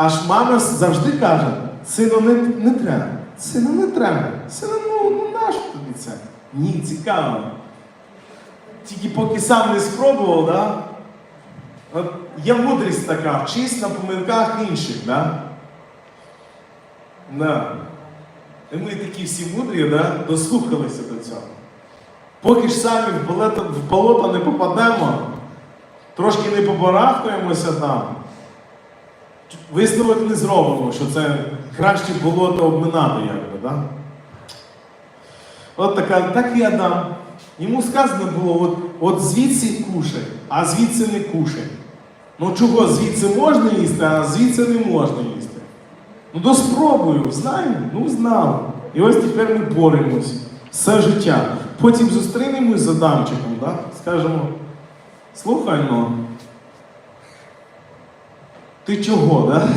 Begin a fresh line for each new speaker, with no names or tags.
аж мама завжди каже, сину, не, не треба. Сину, не треба. Сину, ну, ну нащо тобі це? Ні, цікаво. Тільки поки сам не спробував, да? От є мудрість така, вчись на помилках інших, да? Да. І ми такі всі мудрі, да? дослухалися до цього. Поки ж самі в болото, в болото не попадемо, трошки не побарахтуємося там, висновок не зробимо, що це краще болото обминати, якби, да? От така, так і Адам. Йому сказано було, от, от звідси кушай, а звідси не кушай. Ну чого, звідси можна їсти, а звідси не можна їсти. Ну то спробую, знаємо, ну знав. І ось тепер ми боремось все життя. Потім зустрінемось з Адамчиком, да? скажемо, слухай, ну, ти чого, да?